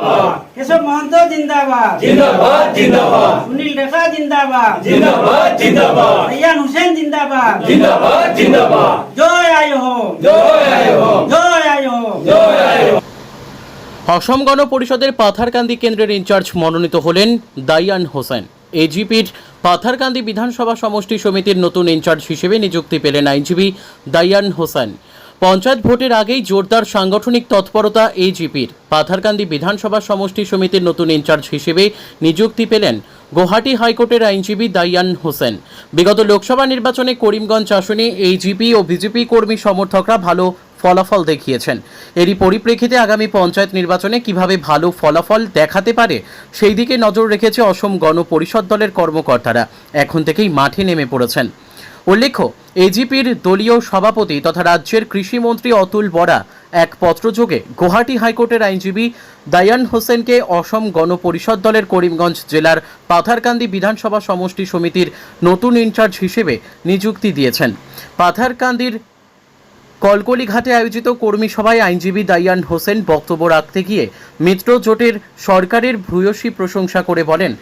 কেশব মহন্ত জিন্দাবাদ। জিন্দাবাদ জিন্দাবাদ। সুনীল রেখা জিন্দাবাদ। জিন্দাবাদ জিন্দাবাদ। হুসেন জিন্দাবাদ। জিন্দাবাদ জিন্দাবাদ। জয় আয় হো জয় আয় হো জয় আয় হো জয় আয় হো অসম গণ পরিষদের পাথারকান্দি কেন্দ্রের ইনচার্জ মনোনীত হলেন দাইয়ান হোসেন। এজিপির পাথারকান্দি বিধানসভা সমষ্টি সমিতির নতুন ইনচার্জ হিসেবে নিযুক্তি পেলেন আইনজীবী দাইয়ান হোসেন। পঞ্চায়েত ভোটের আগেই জোরদার সাংগঠনিক তৎপরতা এজিপির। পাথারকান্দি বিধানসভা সমষ্টি সমিতির নতুন ইনচার্জ হিসেবে নিযুক্তি পেলেন গুয়াহাটি হাইকোর্টের আইনজীবী দাইয়ান হোসেন। বিগত লোকসভা নির্বাচনে করিমগঞ্জ আসনে এইজিপি ও বিজেপি কর্মী সমর্থকরা ভালো ফলাফল দেখিয়েছেন। এরই পরিপ্রেক্ষিতে আগামী পঞ্চায়েত নির্বাচনে কীভাবে ভালো ফলাফল দেখাতে পারে, সেই দিকে নজর রেখেছে অসম গণ পরিষদ দলের কর্মকর্তারা। এখন থেকেই মাঠে নেমে পড়েছেন। উল্লেখ্য এজিপির দলীয় সভাপতি তথা রাজ্যের কৃষিমন্ত্রী অতুল বরা এক পত্রযোগে গুয়াহাটি হাইকোর্টের আইনজীবী দায়ান হোসেনকে অসম গণপরিষদ দলের করিমগঞ্জ জেলার পাথারকান্দি বিধানসভা সমষ্টি সমিতির নতুন ইনচার্জ হিসেবে নিযুক্তি দিয়েছেন। পাথারকান্দির কলকলি ঘাটে আয়োজিত কর্মী সভায় আইনজীবী দাইয়ান হোসেন বক্তব্য রাখতে গিয়ে মিত্র জোটের সরকারের ভূয়সী প্রশংসা করে বলেন,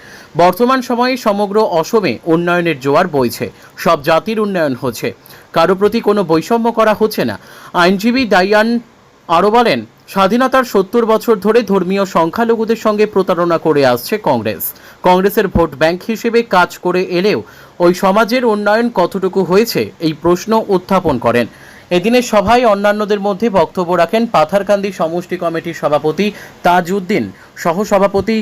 বর্তমান সময়ে সমগ্র অসমে উন্নয়নের জোয়ার বইছে, সব জাতির উন্নয়ন হচ্ছে। কারও প্রতি কোনো বৈষম্য করা হচ্ছে না। আইনজীবী দাইয়ান আরও বলেন, স্বাধীনতার সত্তর বছর ধরে ধর্মীয় সংখ্যালঘুদের সঙ্গে প্রতারণা করে আসছে কংগ্রেস। কংগ্রেসের ভোট ব্যাংক হিসেবে কাজ করে এলেও ওই সমাজের উন্নয়ন কতটুকু হয়েছে, এই প্রশ্ন উত্থাপন করেন। এদিনের সভায় অন্যান্যদের মধ্যে বক্তব্য রাখেন পাথারকান্দি সমষ্টি কমিটির সভাপতি তাজউদ্দিন, সহসভাপতি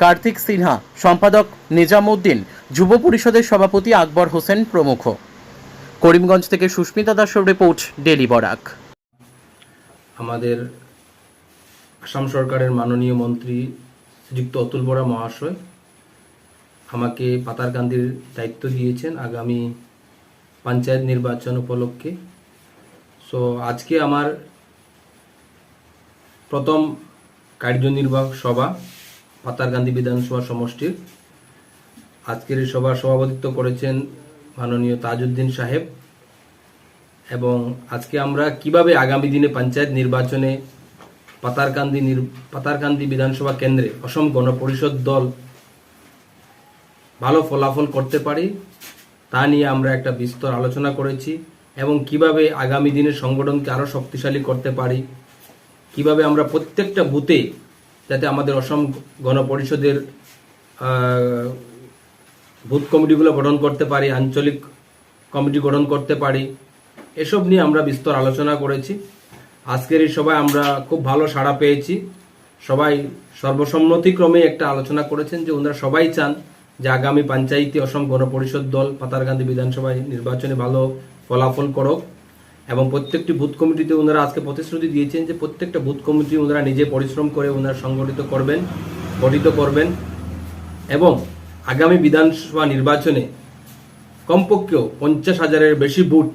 কার্তিক সিনহা, সম্পাদক নিজামউদ্দিন যুব পরিষদের সভাপতি আকবর হোসেন প্রমুখ। করিমগঞ্জ থেকে সুস্মিতা দাসের রিপোর্ট ডেলি বরাক। আমাদের আসাম সরকারের মাননীয় মন্ত্রী শ্রীযুক্ত অতুল বরা মহাশয় আমাকে পাতারকান্দির দায়িত্ব দিয়েছেন আগামী পঞ্চায়েত নির্বাচন উপলক্ষে। সো আজকে আমার প্রথম কার্যনির্বাহক সভা পাতারকান্দি বিধানসভা সমষ্টির। আজকের এই সভার সভাপতিত্ব করেছেন মাননীয় তাজউদ্দিন সাহেব এবং আজকে আমরা কীভাবে আগামী দিনে পঞ্চায়েত নির্বাচনে পাতারকান্দি পাতারকান্দি বিধানসভা কেন্দ্রে অসম গণপরিষদ দল ভালো ফলাফল করতে পারি তা নিয়ে আমরা একটা বিস্তর আলোচনা করেছি। এবং কীভাবে আগামী দিনের সংগঠনকে আরও শক্তিশালী করতে পারি, কীভাবে আমরা প্রত্যেকটা বুথে যাতে আমাদের অসম গণপরিষদের বুথ কমিটিগুলো গঠন করতে পারি, আঞ্চলিক কমিটি গঠন করতে পারি, এসব নিয়ে আমরা বিস্তর আলোচনা করেছি। আজকের এই সভায় আমরা খুব ভালো সাড়া পেয়েছি। সবাই সর্বসম্মতিক্রমে একটা আলোচনা করেছেন যে ওনারা সবাই চান যে আগামী পঞ্চায়েতে অসম গণপরিষদ দল পাতারকান্দি বিধানসভায় নির্বাচনে ভালো ফলাফল করুক এবং প্রত্যেকটি বুথ কমিটিতে ওনারা আজকে প্রতিশ্রুতি দিয়েছেন যে প্রত্যেকটা বুথ কমিটি ওনারা নিজে পরিশ্রম করে ওনারা সংগঠিত করবেন, গঠিত করবেন এবং আগামী বিধানসভা নির্বাচনে কমপক্ষেও পঞ্চাশ হাজারের বেশি ভোট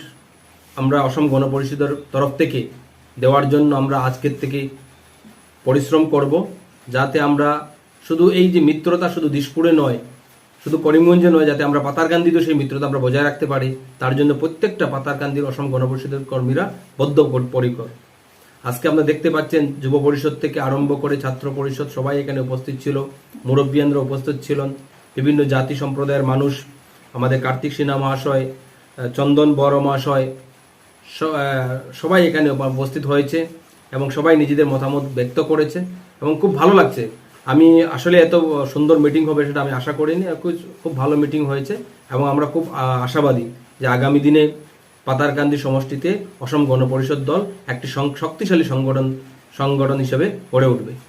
আমরা অসম গণপরিষদের তরফ থেকে দেওয়ার জন্য আমরা আজকের থেকে পরিশ্রম করব, যাতে আমরা শুধু এই যে মিত্রতা শুধু দিশপুরে নয় শুধু করিমগঞ্জে নয়, যাতে আমরা পাতারকান্দিতেও সেই মিত্রতা আমরা বজায় রাখতে পারি, তার জন্য প্রত্যেকটা পাতারকান্দির অসম গণপরিষদের কর্মীরা বদ্ধ পরিকর আজকে আপনারা দেখতে পাচ্ছেন, যুব পরিষদ থেকে আরম্ভ করে ছাত্র পরিষদ সবাই এখানে উপস্থিত ছিল মুরব্বিয়ানরা উপস্থিত ছিলেন, বিভিন্ন জাতি সম্প্রদায়ের মানুষ, আমাদের কার্তিক সিনহা মহাশয়, চন্দন বড় মহাশয় সবাই এখানে উপস্থিত হয়েছে এবং সবাই নিজেদের মতামত ব্যক্ত করেছে এবং খুব ভালো লাগছে। আমি আসলে এত সুন্দর মিটিং হবে সেটা আমি আশা করিনি খুব- ভালো মিটিং হয়েছে এবং আমরা খুব আশাবাদী যে আগামী দিনে পাতারকান্দি সমষ্টিতে অসম গণপরিষদ দল একটি শক্তিশালী সংগঠন সংগঠন হিসেবে গড়ে উঠবে।